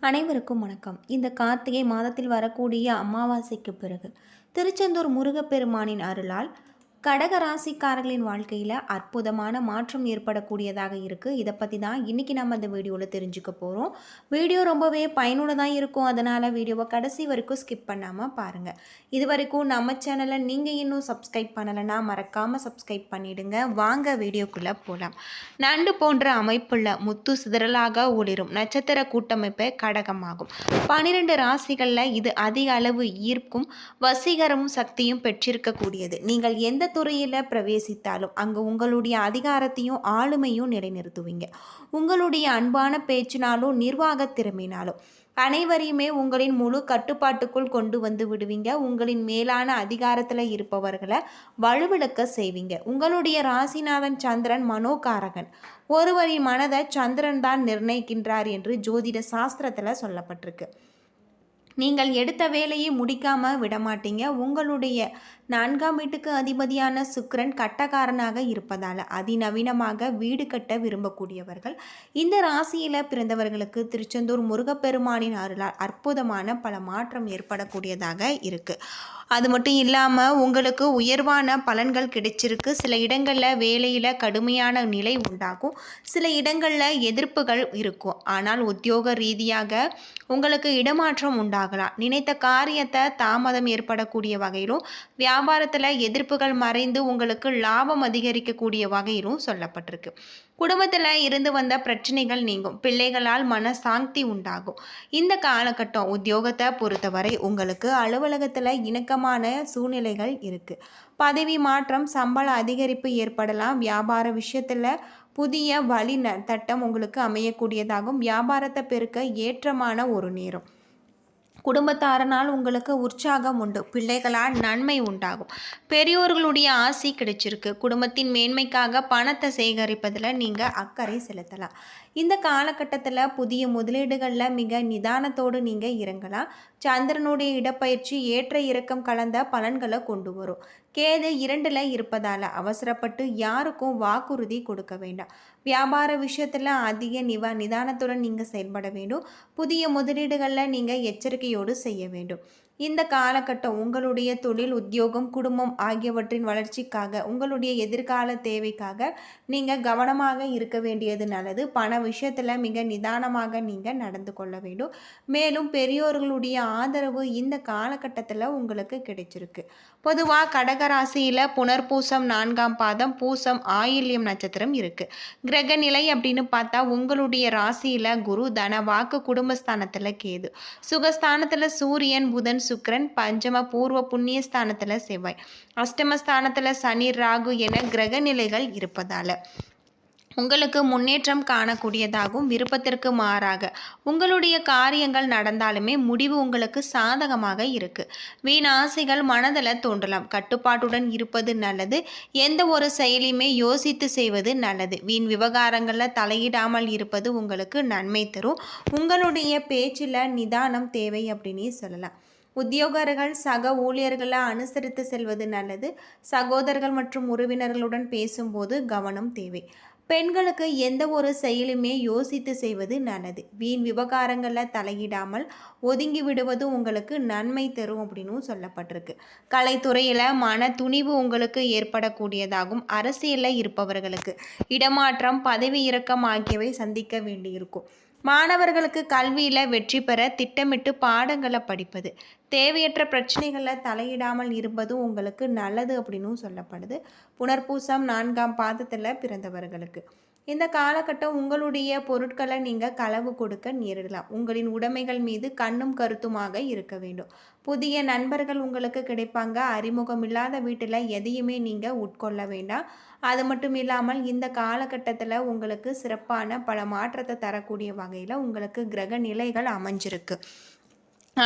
அனைவருக்கும் வணக்கம். இந்த கார்த்திகை மாதத்தில் வரக்கூடிய அமாவாசைக்கு பிறகு திருச்செந்தூர் முருகப்பெருமானின் அருளால் கடக ராசிக்காரர்களின் வாழ்க்கையில் அற்புதமான மாற்றம் ஏற்படக்கூடியதாக இருக்குது இதை பற்றி தான் இன்றைக்கி நம்ம இந்த வீடியோவில் தெரிஞ்சுக்க போகிறோம் வீடியோ ரொம்பவே பயனுள்ளதாக இருக்கும். அதனால் வீடியோவை கடைசி வரைக்கும் ஸ்கிப் பண்ணாமல் பாருங்கள் இது வரைக்கும் நம்ம சேனலை நீங்கள் இன்னும் சப்ஸ்கிரைப் பண்ணலைன்னா மறக்காமல் சப்ஸ்கிரைப் பண்ணிவிடுங்க வாங்க வீடியோக்குள்ளே போகலாம் நண்டு போன்ற அமைப்புள்ள முத்து சிதறலாக ஒளிரும். நட்சத்திர கூட்டமைப்பை கடகமாகும். பன்னிரெண்டு ராசிகளில் இது அதிக அளவு ஈர்க்கும் வசீகரமும் சக்தியும் பெற்றிருக்கக்கூடியது. நீங்கள் எந்த துறையில் பிரவேசித்தாலும் அங்கே உங்களுடைய அதிகாரத்தையும் ஆளுமையும் நிலைநிறுத்துவீங்க. உங்களுடைய அன்பான பேச்சினாலும் நிர்வாக திறமையினாலும் அனைவரையுமே உங்களின் முழு கட்டுப்பாட்டுக்குள் கொண்டு வந்து விடுவீங்க. உங்களின் மேலான அதிகாரத்தில் இருப்பவர்களை வலுவிழக்க செய்வீங்க. உங்களுடைய ராசிநாதன் சந்திரன் மனோகாரகன். ஒருவரின் மனதை சந்திரன் தான் நிர்ணயிக்கின்றார் என்று ஜோதிட சாஸ்திரத்தில் சொல்லப்பட்டிருக்கு. நீங்கள் எடுத்த வேலையை முடிக்காமல் விடமாட்டீங்க. உங்களுடைய நான்காம் வீட்டுக்கு அதிபதியான சுக்கரன் கட்டக்காரனாக இருப்பதால் அதிநவீனமாக வீடு கட்ட விரும்பக்கூடியவர்கள். இந்த ராசியில் பிறந்தவர்களுக்கு திருச்செந்தூர் முருகப்பெருமானின் அருளால் அற்புதமான பல மாற்றம் ஏற்படக்கூடியதாக இருக்குது அது மட்டும் இல்லாமல் உங்களுக்கு உயர்வான பலன்கள் கிடைச்சிருக்கு. சில இடங்களில் வேலையில் கடுமையான நிலை உண்டாகும். சில இடங்களில் எதிர்ப்புகள் இருக்கும். ஆனால் உத்தியோக ரீதியாக உங்களுக்கு இடமாற்றம் உண்டாகலாம். நினைத்த காரியத்தை தாமதம் ஏற்படக்கூடிய வகையிலும் வியா வியாபாரத்தில் எதிர்ப்புகள் மறைந்து உங்களுக்கு லாபம் அதிகரிக்கக்கூடிய வகையிலும் சொல்லப்பட்டிருக்கு. குடும்பத்தில் இருந்து வந்த பிரச்சனைகள் நீங்கும். பிள்ளைகளால் மன சாந்தி உண்டாகும். இந்த காலகட்டம் உத்தியோகத்தை பொறுத்தவரை உங்களுக்கு அலுவலகத்தில் இணக்கமான சூழ்நிலைகள் இருக்குது பதவி மாற்றம் சம்பள அதிகரிப்பு ஏற்படலாம். வியாபார விஷயத்தில் புதிய வழி தட்டம் உங்களுக்கு அமையக்கூடியதாகும். வியாபாரத்தை பெருக்க ஏற்றமான ஒரு நேரம். குடும்பத்தாரனால் உங்களுக்கு உற்சாகம் உண்டு. பிள்ளைகளால் நன்மை உண்டாகும். பெரியோர்களுடைய ஆசி கிடைச்சிருக்கு. குடும்பத்தின் மேன்மைக்காக பணத்தை சேகரிப்பதில் நீங்கள் அக்கறை செலுத்தலாம். இந்த காலகட்டத்தில் புதிய முதலீடுகளில் மிக நிதானத்தோடு நீங்கள் இறங்கலாம். சந்திரனுடைய இடப்பயிற்சி ஏற்ற இறக்கம் கலந்த பலன்களை கொண்டு வரும். கேது இரண்டில் இருப்பதால் அவசரப்பட்டு யாருக்கும் வாக்குறுதி கொடுக்க வேண்டாம். வியாபார விஷயத்தில் அதிக நிவா நிதானத்துடன் நீங்கள் செயல்பட வேண்டும். புதிய முதலீடுகளில் நீங்கள் எச்சரிக்கையோடு செய்ய வேண்டும். இந்த காலகட்டம் உங்களுடைய தொழில் உத்தியோகம் குடும்பம் ஆகியவற்றின் வளர்ச்சிக்காக உங்களுடைய எதிர்கால தேவைக்காக நீங்கள் கவனமாக இருக்க வேண்டியது நல்லது. பண விஷயத்தில் மிக நிதானமாக நீங்கள் நடந்து கொள்ள வேண்டும். மேலும் பெரியோர்களுடைய ஆதரவு இந்த காலகட்டத்தில் உங்களுக்கு கிடைச்சிருக்கு. பொதுவாக கடகராசியில் புனர்பூசம் நான்காம் பாதம் பூசம் ஆயில்யம் நட்சத்திரம் இருக்குது கிரக நிலை அப்படின்னு பார்த்தா உங்களுடைய ராசியில் குரு தன வாக்கு குடும்பஸ்தானத்தில் கேது. சுகஸ்தானத்தில் சூரியன் புதன் சுக்கரன் பஞ்சம பூர்வ புண்ணியஸ்தானத்தில் செவ்வாய். அஷ்டமஸ்தானத்தில் சனி ராகு என கிரக நிலைகள் இருப்பதால். உங்களுக்கு முன்னேற்றம் காணக்கூடியதாகவும் விருப்பத்திற்கு மாறாக. உங்களுடைய காரியங்கள் நடந்தாலுமே முடிவு உங்களுக்கு சாதகமாக இருக்கு. வீணாசைகள் மனதில் தோன்றலாம். கட்டுப்பாட்டுடன் இருப்பது நல்லது. எந்த ஒரு செயலையுமே யோசித்து செய்வது நல்லது. வீண் விவகாரங்களில் தலையிடாமல் இருப்பது உங்களுக்கு நன்மை தரும். உங்களுடைய பேச்சில் நிதானம் தேவை அப்படின்னு சொல்லலாம். உத்தியோகர்கள் சக ஊழியர்களை அனுசரித்து செல்வது நல்லது. சகோதரர்கள் மற்றும் உறவினர்களுடன் பேசும்போது கவனம் தேவை. பெண்களுக்கு எந்த ஒரு செயலுமே யோசித்து செய்வது நல்லது. வீண் விவகாரங்களில் தலையிடாமல் ஒதுங்கி விடுவது உங்களுக்கு நன்மை தரும் அப்படின்னு சொல்லப்பட்டிருக்கு. கலைத்துறையில் மன துணிவு உங்களுக்கு ஏற்படக்கூடியதாகும். அரசியலில் இருப்பவர்களுக்கு இடமாற்றம் பதவி இறக்கம் ஆகியவை சந்திக்க வேண்டியிருக்கும். மாணவர்களுக்கு கல்வியில் வெற்றி பெற திட்டமிட்டு பாடங்களை படிப்பது தேவையற்ற பிரச்சனைகளில் தலையிடாமல் இருப்பதும் உங்களுக்கு நல்லது அப்படின்னும் சொல்லப்படுது. புனர்பூசம் நான்காம் பாதத்தில் பிறந்தவர்களுக்கு. இந்த காலகட்டம் உங்களுடைய பொருட்களை நீங்கள் களவு கொடுக்க நேரிடலாம். உங்களின் உடைமைகள் மீது கண்ணும் கருத்துமாக இருக்க வேண்டும். புதிய நண்பர்கள் உங்களுக்கு கிடைப்பாங்க. அறிமுகம் இல்லாத வீட்டில் எதையுமே நீங்கள் உட்கொள்ள வேண்டாம். அது மட்டும் இல்லாமல் இந்த காலகட்டத்தில் உங்களுக்கு சிறப்பான பல மாற்றத்தை தரக்கூடிய வகையில் உங்களுக்கு கிரக நிலைகள் அமைஞ்சிருக்கு.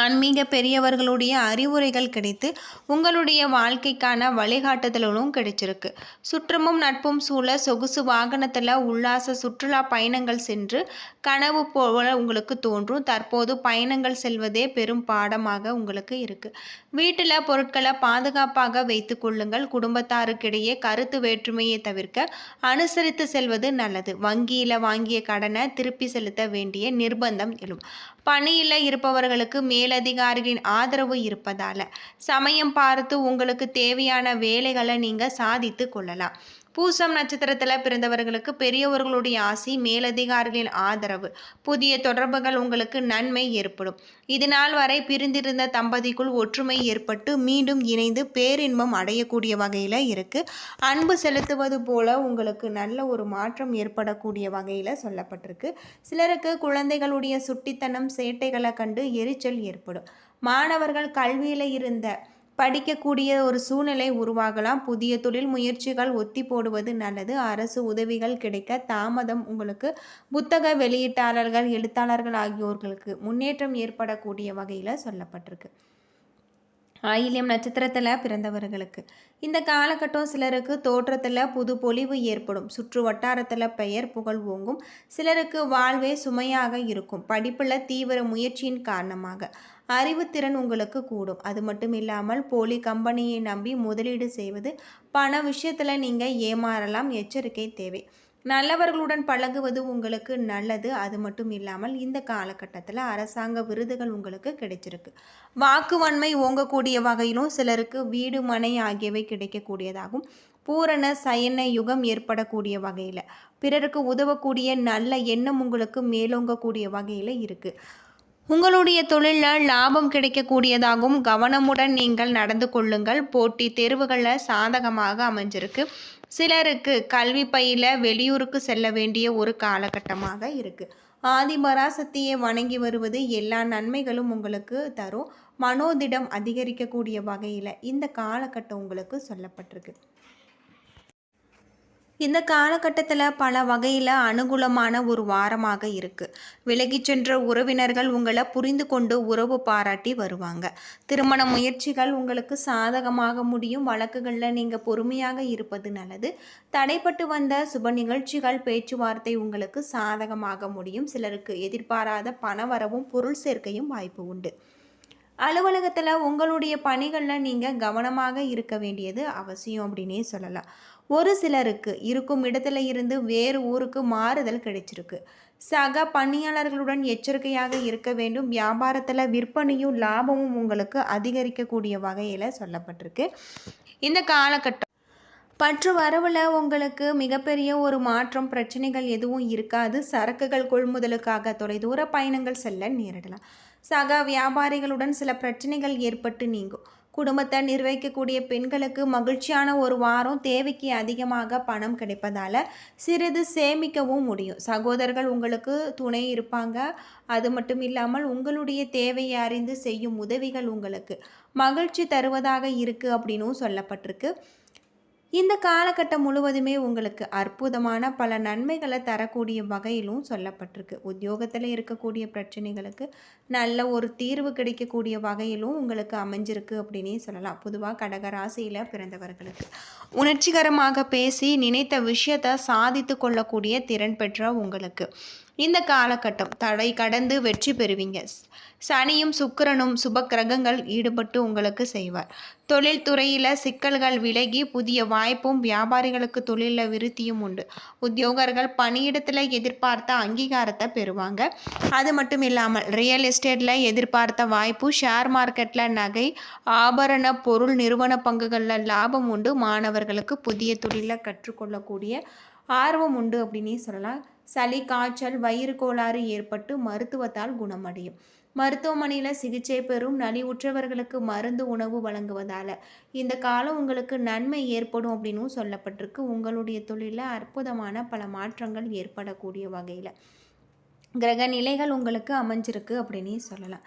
ஆன்மீக பெரியவர்களுடைய அறிவுரைகள் கிடைத்து உங்களுடைய வாழ்க்கைக்கான வழிகாட்டுதலும் கிடைச்சிருக்கு. சுற்றமும் நட்பும் சூழ சொகுசு வாகனத்தில் உல்லாச சுற்றுலா பயணங்கள் சென்று கனவு போல உங்களுக்கு தோன்றும். தற்போது பயணங்கள் செல்வதே பெரும் பாடமாக உங்களுக்கு இருக்குது வீட்டில் பொருட்களை பாதுகாப்பாக வைத்து கொள்ளுங்கள். குடும்பத்தாருக்கிடையே கருத்து வேற்றுமையை தவிர்க்க அனுசரித்து செல்வது நல்லது. வங்கியில் வாங்கிய கடனை திருப்பி செலுத்த வேண்டிய நிர்பந்தம் எழும். பணியில் இருப்பவர்களுக்கு மேலதிகாரிகளின் ஆதரவு இருப்பதால். சமயம் பார்த்து உங்களுக்கு தேவையான வேலைகளை நீங்கள் சாதித்து கொள்ளலாம். பூசம் நட்சத்திரத்தில் பிறந்தவர்களுக்கு பெரியவர்களுடைய ஆசி மேலதிகாரிகளின் ஆதரவு. புதிய தொடர்புகள் உங்களுக்கு நன்மை ஏற்படும். இதனால் வரை பிரிந்திருந்த தம்பதிக்குள் ஒற்றுமை ஏற்பட்டு மீண்டும் இணைந்து பேரின்பம் அடையக்கூடிய வகையில் இருக்குது அன்பு செலுத்துவது போல உங்களுக்கு நல்ல ஒரு மாற்றம் ஏற்படக்கூடிய வகையில் சொல்லப்பட்டிருக்கு. சிலருக்கு குழந்தைகளுடைய சுட்டித்தனம் சேட்டைகளை கண்டு எரிச்சல் ஏற்படும். மாணவர்கள் கல்வியில் இருந்த படிக்கக்கூடிய ஒரு சூழ்நிலை உருவாகலாம். புதிய தொழில் முயற்சிகள் ஒத்தி போடுவது நல்லது. அரசு உதவிகள் கிடைக்க தாமதம் உங்களுக்கு. புத்தக வெளியீட்டாளர்கள் எழுத்தாளர்கள் ஆகியோர்களுக்கு முன்னேற்றம் ஏற்படக்கூடிய வகையில் சொல்லப்பட்டிருக்கு. ஆயில்யம் நட்சத்திரத்தில் பிறந்தவர்களுக்கு. இந்த காலகட்டம் சிலருக்கு தோற்றத்தில் புது பொலிவு ஏற்படும். சுற்று வட்டாரத்தில் பெயர் புகழ் ஓங்கும். சிலருக்கு வாழ்வே சுமையாக இருக்கும். படிப்பில் தீவிர முயற்சியின் காரணமாக. அறிவுத்திறன் உங்களுக்கு கூடும். அது மட்டும் இல்லாமல் போலி கம்பெனியை நம்பி முதலீடு செய்வது பண விஷயத்தில் நீங்கள் ஏமாறலாம். எச்சரிக்கை தேவை. நல்லவர்களுடன் பழகுவது உங்களுக்கு நல்லது. அது மட்டும் இல்லாமல் இந்த காலகட்டத்தில் அரசாங்க விருதுகள் உங்களுக்கு கிடைச்சிருக்கு. வாக்குவன்மை ஓங்கக்கூடிய வகையிலும் சிலருக்கு வீடு மனை ஆகியவை கிடைக்கக்கூடியதாகும். பூரண சயன யுகம் ஏற்படக்கூடிய வகையில். பிறருக்கு உதவக்கூடிய நல்ல எண்ணம் உங்களுக்கு மேலோங்கக்கூடிய வகையில் இருக்குது உங்களுடைய தொழிலில் லாபம் கிடைக்கக்கூடியதாகவும் கவனமுடன் நீங்கள் நடந்து கொள்ளுங்கள். போட்டி தேர்வுகளில் சாதகமாக அமைஞ்சிருக்கு. சிலருக்கு கல்வி பயில வெளியூருக்கு செல்ல வேண்டிய ஒரு காலகட்டமாக இருக்குது ஆதிபராசக்தியை வணங்கி வருவது எல்லா நன்மைகளும் உங்களுக்கு தரும். மனோதிடம் அதிகரிக்கக்கூடிய வகையில் இந்த காலகட்டம் உங்களுக்கு சொல்லப்பட்டிருக்கு. இந்த காலகட்டத்தில் பல வகையில் அனுகூலமான ஒரு வாரமாக இருக்குது விலகி சென்ற உறவினர்கள் உங்களை புரிந்து கொண்டு உறவு பாராட்டி வருவாங்க. திருமண முயற்சிகள் உங்களுக்கு சாதகமாக முடியும். வழக்குகளில் நீங்கள் பொறுமையாக இருப்பது நல்லது. தடைப்பட்டு வந்த சுப நிகழ்ச்சிகள் பேச்சுவார்த்தை உங்களுக்கு சாதகமாக முடியும். சிலருக்கு எதிர்பாராத பண வரவும் பொருள் சேர்க்கையும் வாய்ப்பு உண்டு. அலுவலகத்தில் உங்களுடைய பணிகளில் நீங்கள் கவனமாக இருக்க வேண்டியது அவசியம் அப்படின்னே சொல்லலாம். ஒரு சிலருக்கு இருக்கும் இடத்துல இருந்து வேறு ஊருக்கு மாறுதல் கிடைச்சிருக்கு. சக பணியாளர்களுடன் எச்சரிக்கையாக இருக்க வேண்டும். வியாபாரத்தில் விற்பனையும் லாபமும் உங்களுக்கு அதிகரிக்கக்கூடிய வகையில் சொல்லப்பட்டிருக்கு. இந்த காலகட்டம் பற்று வரவில் உங்களுக்கு மிகப்பெரிய ஒரு மாற்றம் பிரச்சனைகள் எதுவும் இருக்காது. சரக்குகள் கொள்முதலுக்காக தொலைதூர பயணங்கள் செல்ல நேரிடலாம். சக வியாபாரிகளுடன் சில பிரச்சனைகள் ஏற்பட்டு நீங்கும். குடும்பத்தை நிர்வகிக்கக்கூடிய பெண்களுக்கு மகிழ்ச்சியான ஒரு வாரம் தேவைக்கு அதிகமாக பணம் கிடைப்பதால் சிறிது சேமிக்கவும் முடியும். சகோதரர்கள் உங்களுக்கு துணை இருப்பாங்க. அது மட்டும் இல்லாமல் உங்களுடைய தேவையை அறிந்து செய்யும் உதவிகள் உங்களுக்கு மகிழ்ச்சி தருவதாக இருக்குது அப்படின்னும் சொல்லப்பட்டிருக்கு. இந்த காலகட்டம் முழுவதுமே உங்களுக்கு அற்புதமான பல நன்மைகளை தரக்கூடிய வகையிலும் சொல்லப்பட்டிருக்கு. உத்தியோகத்தில் இருக்கக்கூடிய பிரச்சனைகளுக்கு நல்ல ஒரு தீர்வு கிடைக்கக்கூடிய வகையிலும் உங்களுக்கு அமைஞ்சிருக்கு அப்படின்னே சொல்லலாம். பொதுவாக கடகராசியில் பிறந்தவர்களுக்கு. உணர்ச்சிகரமாக பேசி நினைத்த விஷயத்தை சாதித்து கொள்ளக்கூடிய திறன் பெற்ற உங்களுக்கு. இந்த காலகட்டம் தடை கடந்து வெற்றி பெறுவீங்க. சனியும் சுக்கிரனும் சுப கிரகங்கள் ஈடுபட்டு உங்களுக்கு செய்வார். தொழில்துறையில் சிக்கல்கள் விலகி புதிய வாய்ப்பும் வியாபாரிகளுக்கு தொழிலில் விருத்தியும் உண்டு. உத்தியோகர்கள் பணியிடத்தில் எதிர்பார்த்த அங்கீகாரத்தை பெறுவாங்க. அது மட்டும் இல்லாமல் ரியல் எஸ்டேட்டில் எதிர்பார்த்த வாய்ப்பு ஷேர் மார்க்கெட்டில் நகை ஆபரண பொருள் நிறுவன பங்குகளில் லாபம் உண்டு. மாணவர்களுக்கு புதிய தொழிலை கற்றுக்கொள்ளக்கூடிய ஆர்வம் உண்டு அப்படின்னே சொல்லலாம். சளி காய்ச்சல் வயிறு கோளாறு ஏற்பட்டு மருத்துவத்தால் குணமடையும். மருத்துவமனையில் சிகிச்சை பெறும் நலிவுற்றவர்களுக்கு மருந்து உணவு வழங்குவதால். இந்த காலம் உங்களுக்கு நன்மை ஏற்படும் அப்படின்னும் சொல்லப்பட்டிருக்கு. உங்களுடைய தொழிலில் அற்புதமான பல மாற்றங்கள் ஏற்படக்கூடிய வகையில். கிரக நிலைகள் உங்களுக்கு அமைஞ்சிருக்கு அப்படின்னு சொல்லலாம்.